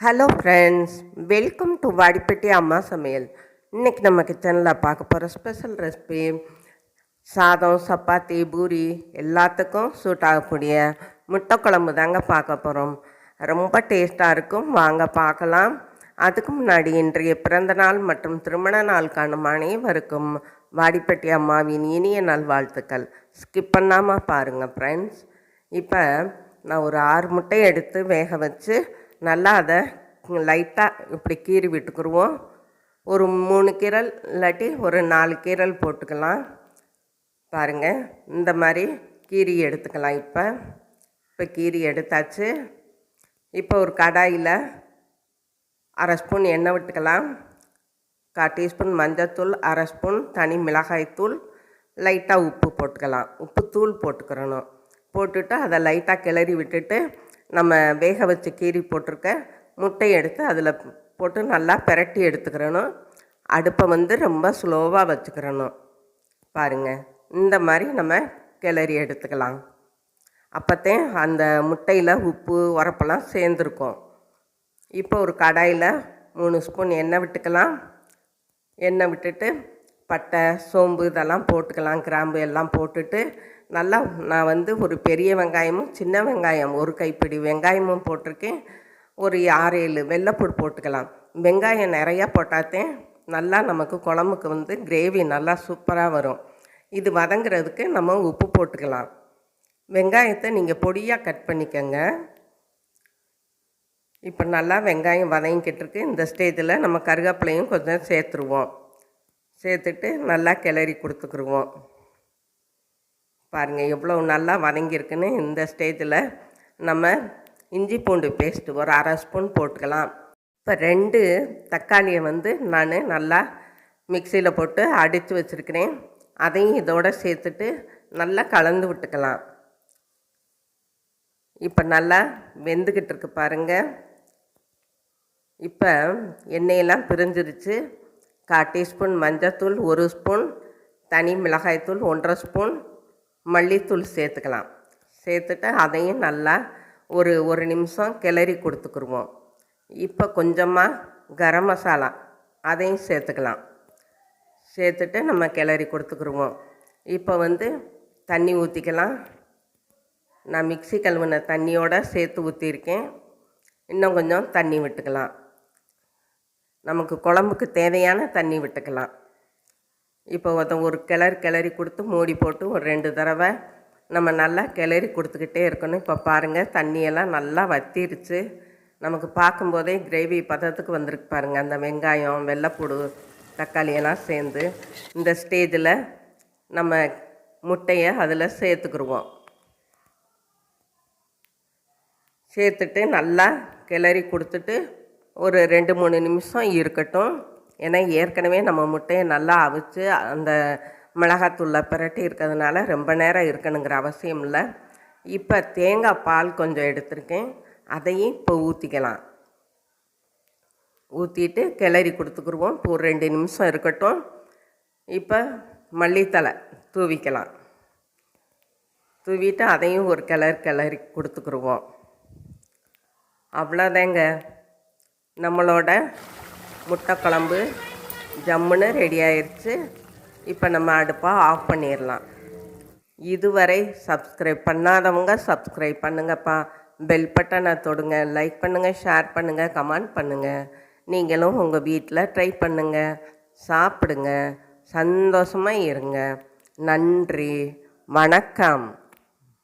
Hello friends welcome to Vadipatti அம்மா சமையல் இன்றைக்கி நம்ம கிச்சனில் பார்க்க போகிற ஸ்பெஷல் ரெசிபி சாதம் சப்பாத்தி பூரி எல்லாத்துக்கும் சூட் ஆகக்கூடிய முட்டை குழம்பு தாங்க பார்க்க போகிறோம் ரொம்ப டேஸ்ட்டாக இருக்கும். வாங்க பார்க்கலாம். அதுக்கு முன்னாடி இன்றைய பிறந்த நாள் மற்றும் திருமண நாள் காணும் அனைவருக்கும் வாடிப்பட்டி அம்மாவின் இனிய நல்வாழ்த்துக்கள் ஸ்கிப் பண்ணாமல் பாருங்கள் ஃப்ரெண்ட்ஸ் இப்போ நான் ஒரு ஆறு முட்டையை எடுத்து வேக வச்சு நல்லா அதை லைட்டாக இப்படி கீறி விட்டுக்குருவோம். ஒரு மூணு கீரல் இல்லாட்டி ஒரு நாலு கீரல் போட்டுக்கலாம். பாருங்கள் இந்த மாதிரி கீரி எடுத்துக்கலாம் இப்போ. இப்போ கீரி எடுத்தாச்சு. இப்போ ஒரு கடாயில் அரை ஸ்பூன் எண்ணெய் விட்டுக்கலாம். கா டீஸ்பூன் மஞ்சத்தூள் அரை ஸ்பூன் தனி மிளகாய்த்தூள் லைட்டாக உப்பு போட்டுக்கலாம். உப்பு தூள் போட்டுக்கிறணும். போட்டுட்டு அதை லைட்டாக கிளறி விட்டுட்டு நம்ம வேக வச்சு கீறி போட்டிருக்க முட்டையை எடுத்து அதில் போட்டு நல்லா பிரட்டி எடுத்துக்கிறணும். அடுப்பை வந்து ரொம்ப ஸ்லோவாக வச்சுக்கிறணும். பாருங்கள் இந்த மாதிரி நம்ம கிளறி எடுத்துக்கலாம். அப்போத்தே அந்த முட்டையில் உப்பு உரப்பெல்லாம் சேர்ந்துருக்கும். இப்போ ஒரு கடாயில் மூணு ஸ்பூன் எண்ணெய் விட்டுக்கலாம். எண்ணெய் விட்டுட்டு பட்டை சோம்பு இதெல்லாம் போட்டுக்கலாம் கிராம்பு எல்லாம் போட்டுட்டு நல்லா நான் வந்து ஒரு பெரிய வெங்காயமும் சின்ன வெங்காயம் ஒரு கைப்பிடி வெங்காயமும் போட்டிருக்கேன். ஒரு ஆறு ஏழு வெள்ளைப்பூடு போட்டுக்கலாம். வெங்காயம் நிறையா போட்டாத்தே நல்லா நமக்கு குழம்புக்கு வந்து கிரேவி நல்லா சூப்பராக வரும். இது வதங்குறதுக்கு நம்ம உப்பு போட்டுக்கலாம். வெங்காயத்தை நீங்கள் பொடியாக கட் பண்ணிக்கோங்க. இப்போ நல்லா வெங்காயம் வதங்கிக்கிட்டுருக்கு இந்த ஸ்டேஜில் நம்ம கருவேப்பிலையும் கொஞ்சம் சேர்த்துருவோம். சேர்த்துட்டு நல்லா கிளறி கொடுத்துக்குருவோம். பாருங்கள் எவ்வளோ நல்லா வதங்கியிருக்குன்னு இந்த ஸ்டேஜில் நம்ம இஞ்சி பூண்டு பேஸ்ட்டு ஒரு அரை ஸ்பூன் போட்டுக்கலாம். இப்போ ரெண்டு தக்காளியை வந்து நான் நல்லா மிக்சியில் போட்டு அடித்து வச்சுருக்கிறேன். அதையும் இதோடு சேர்த்துட்டு நல்லா கலந்து விட்டுக்கலாம். இப்போ நல்லா வெந்துக்கிட்டு இருக்கு பாருங்கள் இப்போ எண்ணெயெல்லாம் பிரிஞ்சிருச்சு. கால் டீஸ்பூன் மஞ்சத்தூள் ஒரு ஸ்பூன். தனி மிளகாய்த்தூள் ஒன்றரை ஸ்பூன். மல்லித்தூள் சேர்த்துக்கலாம். சேர்த்துட்டு அதையும் நல்லா ஒரு ஒரு நிமிஷம் கிளறி கொடுத்துக்குருவோம். இப்போ கொஞ்சமாக கரம் மசாலா அதையும் சேர்த்துக்கலாம். சேர்த்துட்டு நம்ம கிளறி கொடுத்துக்குருவோம். இப்போ வந்து தண்ணி ஊற்றிக்கலாம் நான் மிக்சி கழுவின தண்ணியோடு சேர்த்து ஊற்றிருக்கேன் இன்னும் கொஞ்சம் தண்ணி விட்டுக்கலாம். நமக்கு குழம்புக்கு தேவையான தண்ணி விட்டுக்கலாம். இப்போ ஒருத்தன் ஒரு கிளறி கிளறி கொடுத்து மூடி போட்டு ஒரு ரெண்டு தடவை நம்ம நல்லா கிளறி கொடுத்துக்கிட்டே இருக்கணும். இப்போ பாருங்கள் தண்ணியெல்லாம் நல்லா வத்திருச்சு. நமக்கு பார்க்கும்போதே கிரேவி பதத்துக்கு வந்திருக்கு பாருங்கள் அந்த வெங்காயம் வெள்ளைப்பூடு தக்காளியெல்லாம் சேர்ந்து இந்த ஸ்டேஜில் நம்ம முட்டையை அதில் சேர்த்துக்குருவோம். சேர்த்துட்டு நல்லா கிளறி கொடுத்துட்டு ஒரு ரெண்டு மூணு நிமிஷம் இருக்கட்டும். ஏன்னா ஏற்கனவே நம்ம முட்டையை நல்லா அவிச்சு அந்த மிளகாத்தூளில் பிரட்டி இருக்கிறதுனால ரொம்ப நேரம் இருக்கணுங்கிற அவசியம் இல்லை. இப்போ தேங்காய் பால் கொஞ்சம் எடுத்திருக்கேன். அதையும் இப்போ ஊற்றிக்கலாம் ஊற்றிட்டு கிளறி கொடுத்துக்குருவோம். இப்போ ஒரு ரெண்டு நிமிஷம் இருக்கட்டும். இப்போ மல்லித்தலை தூவிக்கலாம். தூவிட்டு அதையும் ஒரு கிளறி கிளறி கொடுத்துக்குருவோம். அவ்வளோதாங்க நம்மளோட முட்டை குழம்பு ஜம்முன்னு ரெடி ஆயிடுச்சு இப்போ நம்ம அடுப்பை ஆஃப் பண்ணிடலாம். இதுவரை சப்ஸ்கிரைப் பண்ணாதவங்க சப்ஸ்கிரைப் பண்ணுங்கப்பா. பெல் பட்டனை தொடுங்க. லைக் பண்ணுங்கள் ஷேர் பண்ணுங்கள் கமெண்ட் பண்ணுங்கள் நீங்களும் உங்கள் வீட்டில் ட்ரை பண்ணுங்கள் சாப்பிடுங்க. சந்தோஷமாக இருங்க. நன்றி. வணக்கம்.